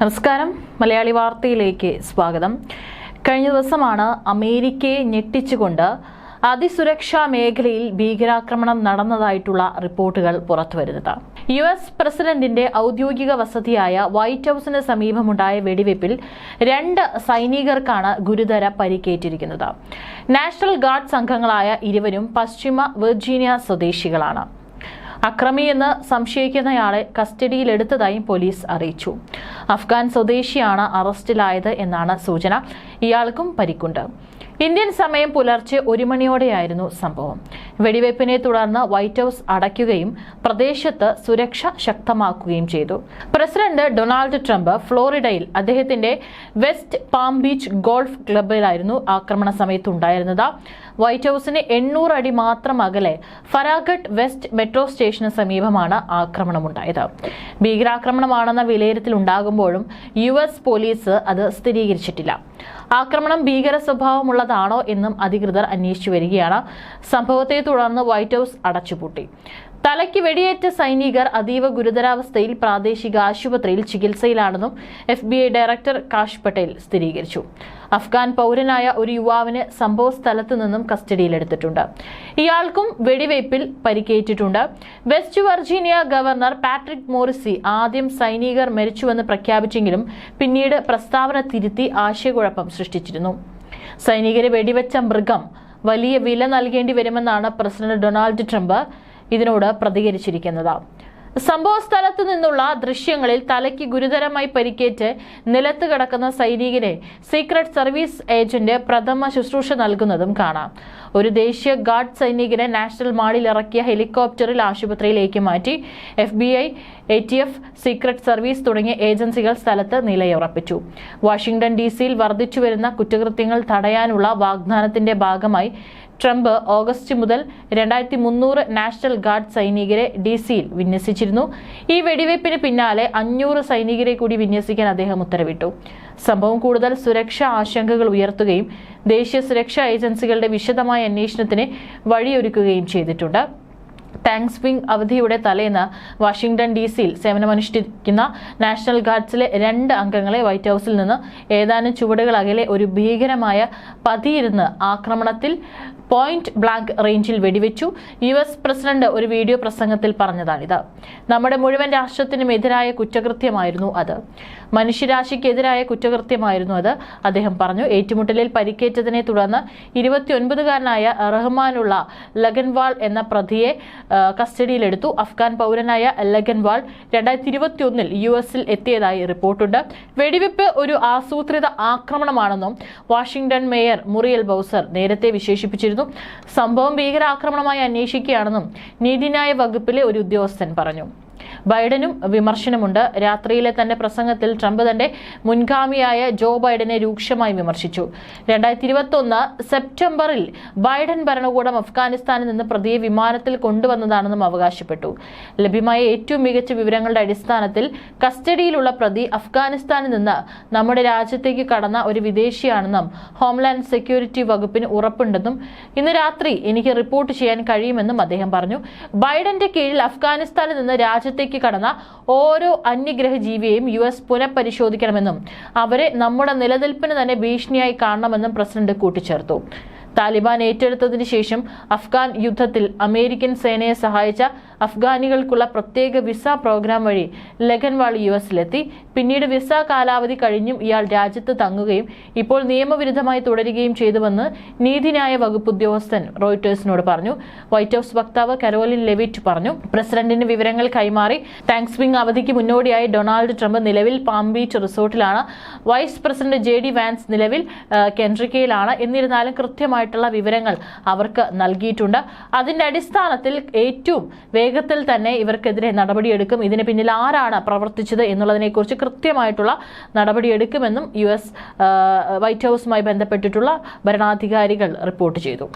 നമസ്കാരം. മലയാളി വാർത്തയിലേക്ക് സ്വാഗതം. കഴിഞ്ഞ ദിവസമാണ് അമേരിക്കയെ ഞെട്ടിച്ചുകൊണ്ട് അതിസുരക്ഷാ മേഖലയിൽ ഭീകരാക്രമണം നടന്നതായിട്ടുള്ള റിപ്പോർട്ടുകൾ പുറത്തുവരുന്നത്. യു എസ് പ്രസിഡന്റിന്റെ ഔദ്യോഗിക വസതിയായ വൈറ്റ് ഹൌസിന് സമീപമുണ്ടായ വെടിവെപ്പിൽ രണ്ട് സൈനികർക്കാണ് ഗുരുതര പരിക്കേറ്റിരിക്കുന്നത്. നാഷണൽ ഗാർഡ് സംഘങ്ങളായ ഇരുവരും പശ്ചിമ വെർജീനിയ സ്വദേശികളാണ്. അക്രമിയെന്ന് സംശയിക്കുന്നയാളെ കസ്റ്റഡിയിലെടുത്തതായും പോലീസ് അറിയിച്ചു. അഫ്ഗാൻ സ്വദേശിയാണ് അറസ്റ്റിലായത് എന്നാണ് സൂചന. ഇയാൾക്കും പരിക്കുണ്ട്. ഇന്ത്യൻ സമയം പുലർച്ചെ ഒരു മണിയോടെയായിരുന്നു സംഭവം. വെടിവയ്പ്പിനെ തുടർന്ന് വൈറ്റ് ഹൌസ് അടയ്ക്കുകയും പ്രദേശത്ത് സുരക്ഷ ശക്തമാക്കുകയും ചെയ്തു. പ്രസിഡന്റ് ഡൊണാൾഡ് ട്രംപ് ഫ്ലോറിഡയിൽ അദ്ദേഹത്തിന്റെ വെസ്റ്റ് പാം ബീച്ച് ഗോൾഫ് ക്ലബിലായിരുന്നു ആക്രമണ സമയത്ത് ഉണ്ടായിരുന്നത്. വൈറ്റ് ഹൌസിന് എണ്ണൂറ് അടി മാത്രം അകലെ ഫരാഗട്ട് വെസ്റ്റ് മെട്രോ സ്റ്റേഷന് സമീപമാണ് ആക്രമണമുണ്ടായത്. ഭീകരാക്രമണമാണെന്ന വിലയിരുത്തൽ ഉണ്ടാകുമ്പോഴും യു എസ് പോലീസ് അത് സ്ഥിരീകരിച്ചിട്ടില്ല. ആക്രമണം ഭീകര സ്വഭാവമുള്ളതാണോ എന്നും അധികൃതർ അന്വേഷിച്ചു വരികയാണ്. സംഭവത്തെ തുടർന്ന് വൈറ്റ് ഹൌസ് അടച്ചുപൂട്ടി. തലയ്ക്ക് വെടിയേറ്റ സൈനികർ അതീവ ഗുരുതരാവസ്ഥയിൽ പ്രാദേശിക ആശുപത്രിയിൽ ചികിത്സയിലാണെന്നും F B I director Kash Patel സ്ഥിരീകരിച്ചു. അഫ്ഗാൻ പൗരനായ ഒരു യുവാവിന് സംഭവ സ്ഥലത്തു നിന്നും കസ്റ്റഡിയിലെടുത്തിട്ടുണ്ട്. ഇയാൾക്കും വെടിവയ്പിൽ പരിക്കേറ്റിട്ടുണ്ട്. West Virginia governor Patrick Morrisey ആദ്യം സൈനികർ മരിച്ചുവെന്ന് പ്രഖ്യാപിച്ചെങ്കിലും പിന്നീട് പ്രസ്താവന തിരുത്തി ആശയക്കുഴപ്പം സൃഷ്ടിച്ചിരുന്നു. സൈനികരെ വെടിവെച്ച മൃഗം വലിയ വില നൽകേണ്ടി വരുമെന്നാണ് പ്രസിഡന്റ് ഡൊണാൾഡ് ട്രംപ് ഇതിനോട് പ്രതികരിച്ചിരിക്കുന്നത്. സംഭവ സ്ഥലത്തു നിന്നുള്ള ദൃശ്യങ്ങളിൽ തലയ്ക്ക് ഗുരുതരമായി പരിക്കേറ്റ് നിലത്ത് കിടക്കുന്ന സൈനികനെ സീക്രട്ട് സർവീസ് ഏജന്റ് പ്രഥമ ശുശ്രൂഷ നൽകുന്നതും കാണാം. ഒരു ദേശീയ ഗാർഡ് സൈനികനെ നാഷണൽ മാളിൽ ഇറക്കിയ ഹെലികോപ്റ്ററിൽ ആശുപത്രിയിലേക്ക് മാറ്റി F B I A T F secret service തുടങ്ങിയ ഏജൻസികൾ സ്ഥലത്ത് നിലയുറപ്പിച്ചു. വാഷിംഗ്ടൺ ഡി സിയിൽ വർദ്ധിച്ചുവരുന്ന കുറ്റകൃത്യങ്ങൾ തടയാനുള്ള വാഗ്ദാനത്തിന്റെ ഭാഗമായി ട്രംപ് ഓഗസ്റ്റ് മുതൽ രണ്ടായിരത്തി മുന്നൂറ് നാഷണൽ ഗാർഡ് സൈനികരെ ഡി സിയിൽ വിന്യസിച്ചിരുന്നു. ഈ വെടിവയ്പ്പിന് പിന്നാലെ അഞ്ഞൂറ് സൈനികരെ കൂടി വിന്യസിക്കാൻ അദ്ദേഹം ഉത്തരവിട്ടു. സംഭവം കൂടുതൽ സുരക്ഷാ ആശങ്കകൾ ഉയർത്തുകയും ദേശീയ സുരക്ഷാ ഏജൻസികളുടെ വിശദമായ അന്വേഷണത്തിന് വഴിയൊരുക്കുകയും ചെയ്തിട്ടുണ്ട്. താങ്ക്സ് വിംഗ് അവധിയുടെ തലേന്ന് വാഷിംഗ്ടൺ ഡി സിയിൽ സേവനമനുഷ്ഠിക്കുന്ന നാഷണൽ ഗാർഡ്സിലെ രണ്ട് അംഗങ്ങളെ വൈറ്റ് ഹൗസിൽ നിന്ന് ഏതാനും ചുവടുകൾ അകലെ ഒരു ഭീകരമായ പതിയിരുന്ന് ആക്രമണത്തിൽ പോയിന്റ് ബ്ലാങ്ക് റേഞ്ചിൽ വെടിവെച്ചു. യു എസ് പ്രസിഡന്റ് ഒരു വീഡിയോ പ്രസംഗത്തിൽ പറഞ്ഞതാണിത്. നമ്മുടെ മുഴുവൻ രാഷ്ട്രത്തിനും എതിരായ കുറ്റകൃത്യമായിരുന്നു അത്. മനുഷ്യരാശിക്കെതിരായ കുറ്റകൃത്യമായിരുന്നു അത് അദ്ദേഹം പറഞ്ഞു. ഏറ്റുമുട്ടലിൽ പരിക്കേറ്റതിനെ തുടർന്ന് ഇരുപത്തിയൊൻപതുകാരനായ റഹ്മാനുള്ള ലഗൻവാൾ എന്ന പ്രതിയെ കസ്റ്റഡിയിലെടുത്തു. അഫ്ഗാൻ പൗരനായ ലഗൻവാൾ രണ്ടായിരത്തി ഇരുപത്തി ഒന്നിൽ യു എസിൽ എത്തിയതായി റിപ്പോർട്ടുണ്ട്. വെടിവെപ്പ് ഒരു ആസൂത്രിത ആക്രമണമാണെന്നും വാഷിംഗ്ടൺ മേയർ മുറിയൽ ബൗസർ നേരത്തെ വിശേഷിപ്പിച്ചിരുന്നു. സംഭവം ഭീകരാക്രമണമായി അന്വേഷിക്കുകയാണെന്നും നീതിന്യായ വകുപ്പിലെ ഒരു ഉദ്യോഗസ്ഥൻ പറഞ്ഞു. ബൈഡനും വിമർശനമുണ്ട്. രാത്രിയിലെ തന്റെ പ്രസംഗത്തിൽ ട്രംപ് തന്റെ മുൻഗാമിയായ ജോ ബൈഡനെ രൂക്ഷമായി വിമർശിച്ചു. രണ്ടായിരത്തി ഇരുപത്തൊന്ന് സെപ്റ്റംബറിൽ ബൈഡൻ ഭരണകൂടം അഫ്ഗാനിസ്ഥാനിൽ നിന്ന് പ്രതിയെ വിമാനത്തിൽ കൊണ്ടുവന്നതാണെന്നും അവകാശപ്പെട്ടു. ലഭ്യമായ ഏറ്റവും മികച്ച വിവരങ്ങളുടെ അടിസ്ഥാനത്തിൽ കസ്റ്റഡിയിലുള്ള പ്രതി അഫ്ഗാനിസ്ഥാനിൽ നിന്ന് നമ്മുടെ രാജ്യത്തേക്ക് കടന്ന ഒരു വിദേശിയാണെന്നും ഹോംലാൻഡ് സെക്യൂരിറ്റി വകുപ്പിന് ഉറപ്പുണ്ടെന്നും ഇന്ന് രാത്രി എനിക്ക് റിപ്പോർട്ട് ചെയ്യാൻ കഴിയുമെന്നും അദ്ദേഹം പറഞ്ഞു. ബൈഡന്റെ കീഴിൽ അഫ്ഗാനിസ്ഥാനിൽ നിന്ന് രാജ്യത്തേക്ക് കടന്ന ഓരോ അന്യഗ്രഹ ജീവിയെയും യു എസ് പുനഃപരിശോധിക്കണമെന്നും അവരെ നമ്മുടെ നിലനിൽപ്പിന് തന്നെ ഭീഷണിയായി കാണണമെന്നും പ്രസിഡന്റ് കൂട്ടിച്ചേർത്തു. താലിബാൻ ഏറ്റെടുത്തതിന് ശേഷം അഫ്ഗാൻ യുദ്ധത്തിൽ അമേരിക്കൻ സേനയെ സഹായിച്ച അഫ്ഗാനികൾക്കുള്ള പ്രത്യേക വിസ പ്രോഗ്രാം വഴി ലഖൻവാൾ യു എസിലെത്തി. പിന്നീട് വിസ കാലാവധി കഴിഞ്ഞും ഇയാൾ രാജ്യത്ത് തങ്ങുകയും ഇപ്പോൾ നിയമവിരുദ്ധമായി തുടരുകയും ചെയ്തുവെന്ന് നീതിന്യായ വകുപ്പ് ഉദ്യോഗസ്ഥൻ റോയിറ്റേഴ്സിനോട് പറഞ്ഞു. വൈറ്റ് ഹൌസ് വക്താവ് കരോലിൻ ലെവിറ്റ് പറഞ്ഞു. പ്രസിഡന്റിന് വിവരങ്ങൾ കൈമാറി. താങ്ക്സ് വിംഗ് അവധിക്ക് മുന്നോടിയായി ഡൊണാൾഡ് ട്രംപ് നിലവിൽ palm beach റിസോർട്ടിലാണ്. Vice president J D Vance നിലവിൽ കെൻട്രിക്കയിലാണ്. എന്നിരുന്നാലും കൃത്യമായിട്ടുള്ള വിവരങ്ങൾ അവർക്ക് നൽകിയിട്ടുണ്ട്. അതിന്റെ അടിസ്ഥാനത്തിൽ ഏറ്റവും വേഗത്തിൽ തന്നെ ഇവർക്കെതിരെ നടപടിയെടുക്കും. ഇതിന് പിന്നിൽ ആരാണ് പ്രവർത്തിച്ചത് എന്നുള്ളതിനെക്കുറിച്ച് കൃത്യമായിട്ടുള്ള നടപടിയെടുക്കുമെന്നും യു എസ് വൈറ്റ് ഹൗസുമായി ബന്ധപ്പെട്ടിട്ടുള്ള ഭരണാധികാരികൾ റിപ്പോർട്ട് ചെയ്തു.